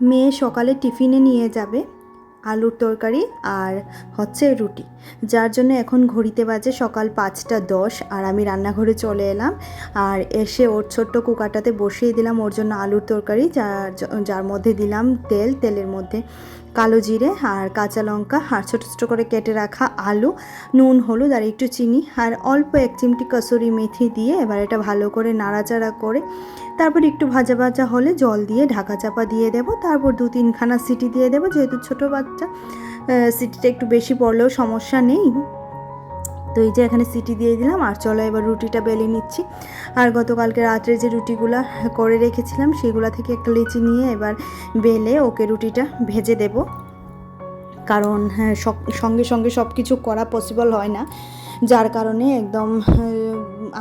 মেয়ে সকালে টিফিনে নিয়ে যাবে আলুর তরকারি আর হচ্ছে রুটি। যার জন্য এখন ঘড়িতে বাজে সকাল পাঁচটা দশ আর আমি রান্নাঘরে চলে এলাম আর এসে ওর ছোট্ট কুকারটাতে বসিয়ে দিলাম ওর জন্য আলুর তরকারি, যার যার মধ্যে দিলাম তেল, তেলের মধ্যে কালো জিরে আর কাঁচা লঙ্কা আর ছোটো ছোটো করে কেটে রাখা আলু, নুন, হলুদ আর একটু চিনি আর অল্প এক চিমটি কসুরি মেথি দিয়ে এবার এটা ভালো করে নাড়াচাড়া করে তারপর একটু ভাজা ভাজা হলে জল দিয়ে ঢাকা চাপা দিয়ে দেব। তারপর দু তিনখানা সিটি দিয়ে দেবো, যেহেতু ছোটো বাচ্চা সিটিটা একটু বেশি পড়লেও সমস্যা নেই। তো এই যে এখানে সিটি দিয়ে দিলাম আর চলো এবার রুটিটা বেলে নিচ্ছি। আর গতকালকে রাত্রে যে রুটিগুলো করে রেখেছিলাম সেগুলো থেকে একটা লিচি নিয়ে এবার বেলে ওকে রুটিটা ভেজে দেব। কারণ হ্যাঁ, সঙ্গে সঙ্গে সব কিছু করা পসিবল হয় না। যার কারণে একদম আহ,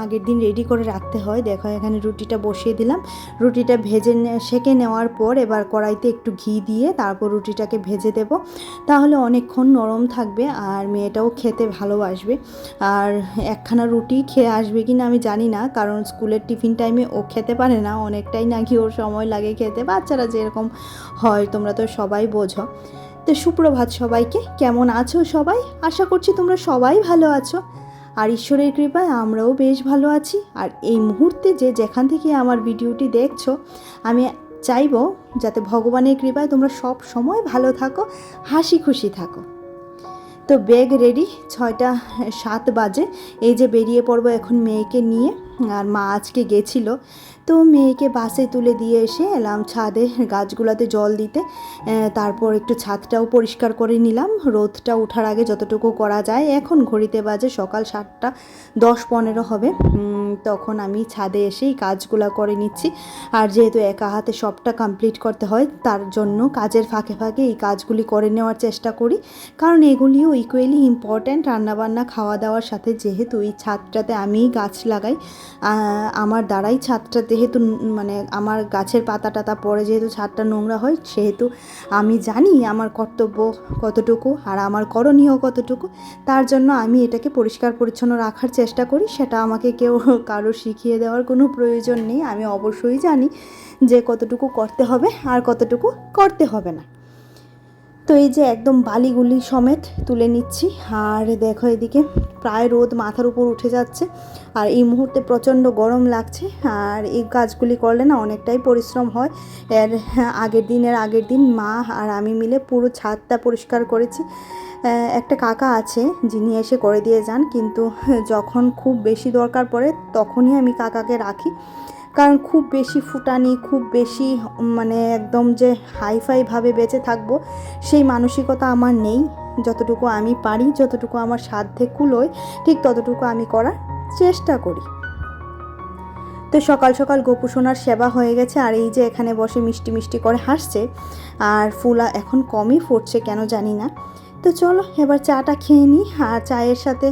আগের দিন রেডি করে রাখতে হয়। দেখো, এখানে রুটিটা বসিয়ে দিলাম। রুটিটা ভেজে সেঁকে নেওয়ার পর এবার কড়াইতে একটু ঘি দিয়ে তারপর রুটিটাকে ভেজে দেব। তাহলে অনেকক্ষণ নরম থাকবে আর মেয়েটাও খেতে ভালোবাসবে। আর একখানা রুটি খেয়ে আসবে কি না আমি জানি না, কারণ স্কুলের টিফিন টাইমে ও খেতে পারে না। অনেকটাই নাকি ওর সময় লাগে খেতে। বাচ্চারা যেরকম হয়, তোমরা তো সবাই বোঝো। তো সুপ্রভাত সবাইকে, কেমন আছো সবাই? আশা করছি তোমরা সবাই ভালো আছো। আর ঈশ্বরের কৃপায় আমরাও বেশ ভালো আছি। আর এই মুহূর্তে যে যেখান থেকে আমার ভিডিওটি দেখছ, আমি চাইব যাতে ভগবানের কৃপায় তোমরা সব সময় ভালো থাকো, হাসি খুশি থাকো। তো ব্যাগ রেডি, ছয়টা সাত বাজে। এই যে বেরিয়ে পড়ব এখন মেয়েকে নিয়ে। আর মা আজকে গেছিল। তো মেয়েকে বাসে তুলে দিয়ে এসে এলাম ছাদে গাছগুলোতে জল দিতে। তারপর একটু ছাদটাও পরিষ্কার করে নিলাম। রোদটা ওঠার আগে যতটুকু করা যায়, এখন ঘড়িতে বাজে সকাল সাতটা, দশ পনেরো হবে। তখন আমি ছাদে এসেই কাজগুলো করে নিচ্ছি। আর যেহেতু একা হাতে সবটা কমপ্লিট করতে হয়, তার জন্য কাজের ফাঁকে ফাঁকে এই কাজগুলি করে নেওয়ার চেষ্টা করি। কারণ এগুলিও ইকুয়ালি ইম্পর্ট্যান্ট রান্নাবান্না খাওয়া দাওয়ার সাথে যেহেতু এই ছাদটাতে আমিই গাছ লাগাই আমার দ্বারাই ছাদটা যেহেতু মানে আমার গাছের পাতা টাতা পরে যেহেতু ছাদটা নোংরা হয়, সেহেতু আমি জানি আমার কর্তব্য কতটুকু আর আমার করণীয় কতটুকু। তার জন্য আমি এটাকে পরিষ্কার পরিচ্ছন্ন রাখার চেষ্টা করি, সেটা আমাকে কেউ কারও শিখিয়ে দেওয়ার কোনো প্রয়োজন নেই। আমি অবশ্যই জানি যে কতটুকু করতে হবে আর কতটুকু করতে হবে না। তো এই যে একদম বালিগুলি সমেত তুলে নিচ্ছি। আর দেখো এদিকে প্রায় রোদ মাথার উপর উঠে যাচ্ছে। আর এই মুহূর্তে প্রচণ্ড গরম লাগছে। আর এই কাজগুলি করলে না অনেকটাই পরিশ্রম হয়। এর আগের দিনের আগের দিন মা আর আমি মিলে পুরো ছাদটা পরিষ্কার করেছি। একটা কাকা আছে যিনি এসে করে দিয়ে যান। কিন্তু যখন খুব বেশি দরকার পড়ে তখনই আমি কাকাকে রাখি। কারণ খুব বেশি ফুটানি, খুব বেশি মানে একদম যে হাইফাইভাবে বেঁচে থাকব, সেই মানসিকতা আমার নেই। যতটুকু আমি পারি, যতটুকু আমার সাধ্যে কুলোয়, ঠিক ততটুকু আমি করার চেষ্টা করি। তো সকাল সকাল গোপু সোনার সেবা হয়ে গেছে, আর এই যে এখানে বসে মিষ্টি মিষ্টি করে হাসছে, আর ফুলা এখন কমই ফুটছে, কেন জানি না। তো চলো, এবার চাটা খেয়ে নিই। আর চায়ের সাথে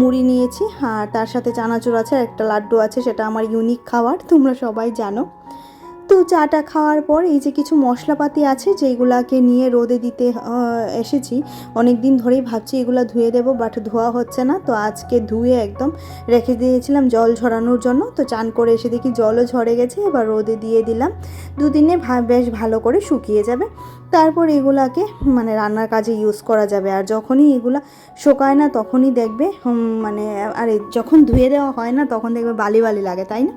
মুড়ি নিয়েছি। আর তার সাথে চানাচুর আছে একটা লাড্ডু আছে, সেটা আমার ইউনিক খাবার, তোমরা সবাই জানো। তো চাটা খাওয়ার পর এই যে কিছু মশলাপাতি আছে যেগুলাকে নিয়ে রোদে দিতে এসেছি। অনেক দিন ধরেই ভাবছি এগুলো ধুয়ে দেবো বাট ধোয়া হচ্ছে না। তো আজকে ধুয়ে একদম রেখে দিয়েছিলাম জল ঝরানোর জন্য। তো চান করে এসে দেখি জলও ঝরে গেছে, এবার রোদে দিয়ে দিলাম। দুদিনে বেশ ভালো করে শুকিয়ে যাবে। তারপর এগুলাকে মানে রান্নার কাজে ইউজ করা যাবে। আর যখনই এগুলা শুকায় না, তখনই দেখবে মানে আরে, যখন ধুয়ে দেওয়া হয় না, তখন দেখবে বালি বালি লাগে, তাই না?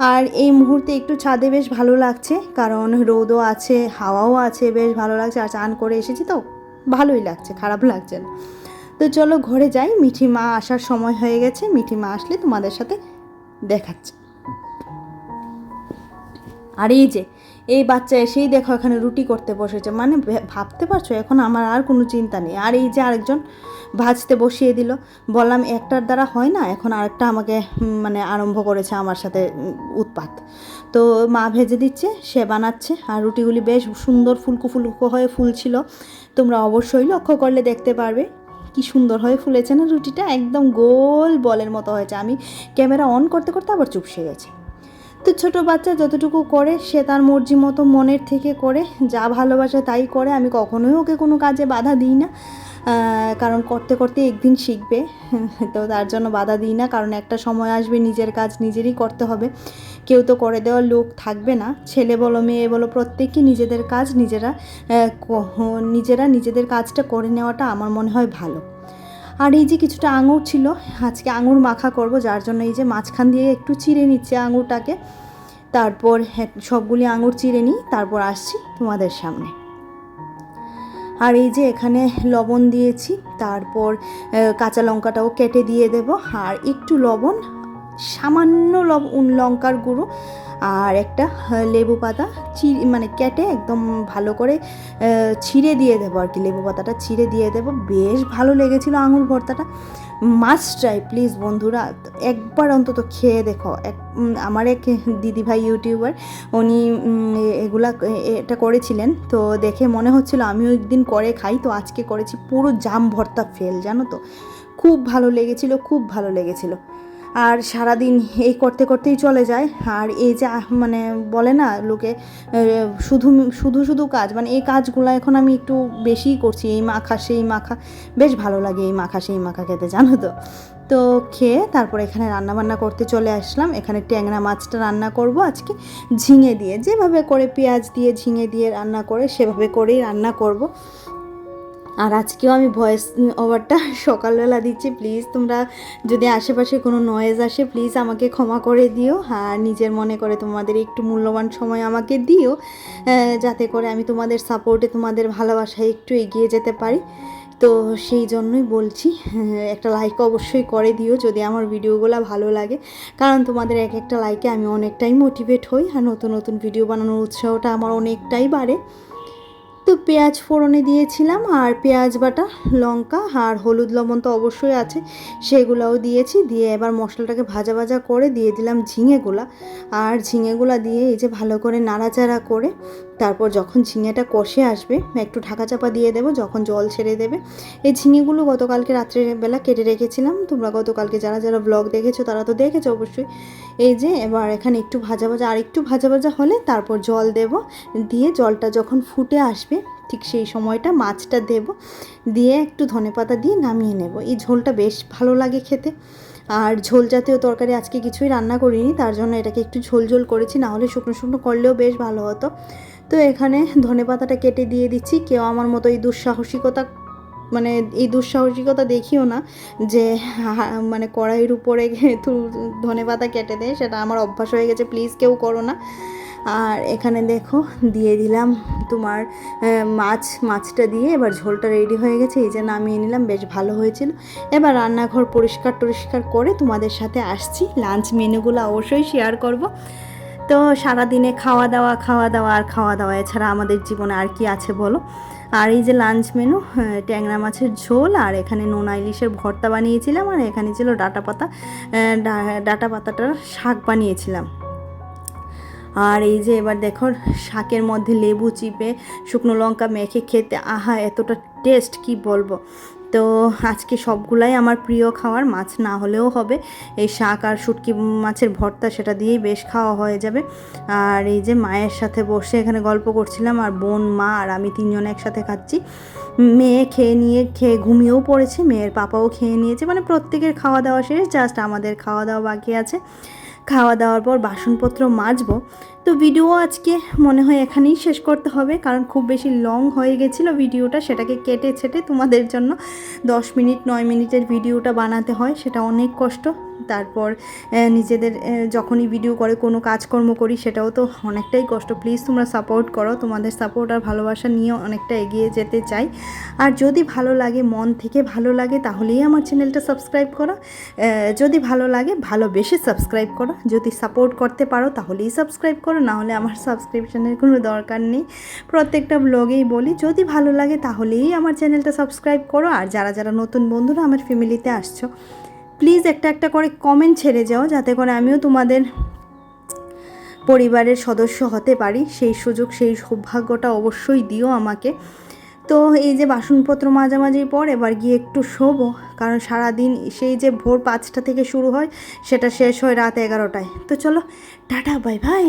আর এই মুহূর্তে একটু ছাদে বেশ ভালো লাগছে, কারণ রোদও আছে, হাওয়াও আছে, বেশ ভালো লাগছে, আর চান করে এসেছি তো। ভালোই লাগছে, খারাপ লাগছে না। তো চলো ঘরে যাই মিঠি মা আসার সময় হয়ে গেছে মিঠি মা আসলে তোমাদের সাথে দেখাচ্ছে। আর এই যে, এই বাচ্চা এসেই দেখো এখানে রুটি করতে বসেছে। মানে ভাবতে পারছ? এখন আমার আর কোনো চিন্তা নেই। আর এই যে আরেকজন ভাজতে বসিয়ে দিল। বললাম, একটার দ্বারা হয় না? এখন আরেকটা আমাকে মানে আরম্ভ করেছে আমার সাথে উৎপাত। তো মা ভেজে দিচ্ছে, সে বানাচ্ছে। আর রুটিগুলি বেশ সুন্দর ফুলকু ফুলকু হয়ে ফুলছিল। তোমরা অবশ্যই লক্ষ্য করলে দেখতে পারবে। কি সুন্দর হয়ে ফুলেছে না রুটিটা? একদম গোল বলের মতো হয়েছে। আমি ক্যামেরা অন করতে করতে আবার চুপসে গেছে। তো ছোট বাচ্চা যতটুকু করে, সে তার মর্জি মতো মনের থেকে করে, যা ভালোবাসে তাই করে। আমি কখনোই ওকে কোনো কাজে বাধা দিই না। কারণ করতে করতে একদিন শিখবে, তো তার জন্য বাধা দিই না। কারণ একটা সময় আসবে, নিজের কাজ নিজেরই করতে হবে। কেউ তো করে দেওয়ার লোক থাকবে না। ছেলে বলো, মেয়ে বলো, প্রত্যেকই নিজেদের কাজ নিজেরা নিজেরা নিজেদের কাজটা করে নেওয়াটা আমার মনে হয় ভালো। আর এই যে কিছুটা আঙুর ছিল আজকে আঙুর মাখা করব যার জন্য এই যে মাঝখান দিয়ে একটু চিড়ে নিচ্ছে আঙুরটাকে। তারপর হ্যাঁ, সবগুলি আঙুর চিড়ে নিই তারপর আসছি তোমাদের সামনে। আর এই যে এখানে লবণ দিয়েছি তারপর কাঁচা লঙ্কাটাও কেটে দিয়ে দেব আর একটু লবণ সামান্য লবণ লঙ্কার গুঁড়ো আর একটা লেবু পাতা চিড়ে মানে কেটে একদম ভালো করে ছিঁড়ে দিয়ে দেবো আর কি। লেবু পাতাটা ছিঁড়ে দিয়ে দেবো। বেশ ভালো লেগেছিল আঙুর ভর্তাটা। মাস্ট ট্রাই প্লিজ বন্ধুরা। একবার অন্তত খেয়ে দেখো। এক আমার এক দিদিভাই ইউটিউবার, উনি এগুলা এটা করেছিলেন। তো দেখে মনে হচ্ছিল আমিও একদিন করে খাই। তো আজকে করেছি পুরো জাম ভর্তা ফেল, জানো তো? খুব ভালো লেগেছিল, খুব ভালো লেগেছিল। আর সারাদিন এই করতে করতেই চলে যায়। আর এই যে মানে বলে না লোকে শুধু শুধু শুধু কাজ মানে এই কাজগুলো এখন আমি একটু বেশিই করছি। এই মাখা, সেই মাখা, বেশ ভালো লাগে এই মাখা, সেই মাখা খেতে, জানো তো। তো খেয়ে তারপর এখানে রান্না বান্না করতে চলে আসলাম। এখানে ট্যাংরা মাছটা রান্না করব আজকে, ঝিঙে দিয়ে। যেভাবে করে পেঁয়াজ দিয়ে, ঝিঙে দিয়ে রান্না করে, সেভাবে করেই রান্না করব। আর আজকেও আমি ভয়েস ওভারটা সকালবেলা দিচ্ছি। প্লিজ তোমরা যদি আশেপাশে কোনো নয়েজ আসে প্লিজ আমাকে ক্ষমা করে দিও। আর নিজের মনে করে তোমাদের একটু মূল্যবান সময় আমাকে দিও যাতে করে আমি তোমাদের সাপোর্টে তোমাদের ভালোবাসায় একটু এগিয়ে যেতে পারি। তো সেই জন্যই বলছি একটা লাইক অবশ্যই করে দিও যদি আমার ভিডিওগুলো ভালো লাগে। কারণ তোমাদের এক একটা লাইকে আমি অনেকটাই মোটিভেট হই। আর নতুন নতুন ভিডিও বানানোর উৎসাহটা আমার অনেকটাই বাড়ে। তো পেঁয়াজ ফোড়নে দিয়েছিলাম আর পেঁয়াজ বাটা, লঙ্কা আর হলুদ লবণ তো অবশ্যই আছে, সেগুলোও দিয়েছি, দিয়ে এবার মশলাটাকে ভাজা ভাজা করে দিয়ে দিলাম ঝিঙেগুলা। আর ঝিঙেগুলা দিয়ে এই যে ভালো করে নাড়াচাড়া করে তারপর যখন ঝিঙেটা কষে আসবে একটু ঢাকা চাপা দিয়ে দেবো, যখন জল ছেড়ে দেবে। এই ঝিঙেগুলো গতকালকে রাত্রেবেলা কেটে রেখেছিলাম। তোমরা গতকালকে যারা যারা ব্লগ দেখেছ, তারা তো দেখেছ অবশ্যই। এই যে, এবার এখানে একটু ভাজা ভাজা, আর একটু ভাজা ভাজা হলে তারপর জল দেব। দিয়ে জলটা যখন ফুটে আসবে, ঠিক সেই সময়টা মাছটা দেব। দিয়ে একটু ধনেপাতা দিয়ে নামিয়ে নেব। এই ঝোলটা বেশ ভালো লাগে খেতে। আর ঝোল জাতীয় তরকারি আজকে কিছুই রান্না করিনি, তার জন্য এটাকে একটু ঝোল ঝোল করেছি। না হলে শুকনো শুকনো করলেও বেশ ভালো হতো। তো এখানে ধনেপাতাটা কেটে দিয়ে দিচ্ছি। কেউ আমার মতো এই দুঃসাহসিকতা মানে এই দুঃসাহসিকতা দেখিও না যে মানে কড়াইয়ের উপরে ধনে পাতা কেটে দেয়, সেটা আমার অভ্যাস হয়ে গেছে প্লিজ কেউ করো না। আর এখানে দেখো, দিয়ে দিলাম তোমার মাছ, মাছটা দিয়ে এবার ঝোলটা রেডি হয়ে গেছে, এই যে নামিয়ে নিলাম, বেশ ভালো হয়েছিল। এবার রান্নাঘর পরিষ্কার টরিষ্কার করে তোমাদের সাথে আসছি লাঞ্চ মেনুগুলো অবশ্যই শেয়ার করব। তো সারাদিনে খাওয়া দাওয়া খাওয়া দাওয়া আর খাওয়া দাওয়া। এছাড়া আমাদের জীবনে আর কি আছে বলো? আর এই যে লাঞ্চ মেনু হ্যাঁ, ট্যাংরা মাছের ঝোল আর এখানে নোনা ইলিশের ভর্তা বানিয়েছিলাম আর এখানে ছিল ডাটা পাতা ডাটা পাতাটার শাক বানিয়েছিলাম। আর এই যে এবার দেখো শাকের মধ্যে লেবু চিপে শুকনো লঙ্কা মেখে খেতে আহা এতটা টেস্ট কি বলব? তো আজকে সবগুলাই আমার প্রিয় খাওয়ার, মাছ না হলেও হবে। এই শাক আর শুটকি মাছের ভর্তা সেটা দিয়েই বেশ খাওয়া হয়ে যাবে। আর এই যে মায়ের সাথে বসে এখানে গল্প করছিলাম, আর বোন, মা আর আমি তিনজন একসাথে খাচ্ছি। মেয়ে খেয়ে নিয়ে, খেয়ে ঘুমিয়েও পড়েছে, মেয়ের পাপাও খেয়ে নিয়েছে। মানে প্রত্যেকের খাওয়া দাওয়া শেষ, জাস্ট আমাদের খাওয়া দাওয়া বাকি আছে। খাওয়া দাওয়ার পর বাসনপত্র মাজবো। তো ভিডিও আজকে মনে হয় এখানেই শেষ করতে হবে, কারণ খুব বেশি লং হয়ে গেছিল ভিডিওটা, সেটাকে কেটে ছেটে তোমাদের জন্য দশ মিনিট, নয় মিনিটের ভিডিওটা বানাতে হয়, সেটা অনেক কষ্ট। তারপর নিজেদের যখনই ভিডিও করে, কোনো কাজকর্ম করি, সেটাও তো অনেকটাই কষ্ট। প্লিজ তোমরা সাপোর্ট করো, তোমাদের সাপোর্ট আর ভালোবাসা নিয়ে অনেকটা এগিয়ে যেতে চাই। আর যদি ভালো লাগে, মন থেকে ভালো লাগে, তাহলেই আমার চ্যানেলটা সাবস্ক্রাইব করো। যদি ভালো লাগে, ভালোবেসে সাবস্ক্রাইব করো। যদি সাপোর্ট করতে পারো, তাহলেই সাবস্ক্রাইব করো। না হলে আমার সাবস্ক্রিপশানের কোনো দরকার নেই। প্রত্যেকটা ব্লগেই বলি, যদি ভালো লাগে, তাহলেই আমার চ্যানেলটা সাবস্ক্রাইব করো। আর যারা যারা নতুন বন্ধুরা আমার ফ্যামিলিতে আসছো প্লিজ একটা একটা করে কমেন্ট ছেড়ে যাও, যাতে করে আমিও তোমাদের পরিবারের সদস্য হতে পারি। সেই সুযোগ, সেই সৌভাগ্যটা অবশ্যই দিও আমাকে। তো এই যে বাসনপত্র মাঝামাঝি পর এবার গিয়ে একটু শোবো, কারণ সারাদিন সেই যে ভোর পাঁচটা থেকে শুরু হয়, সেটা শেষ হয় রাত এগারোটায়। তো চলো, টাটা বাই বাই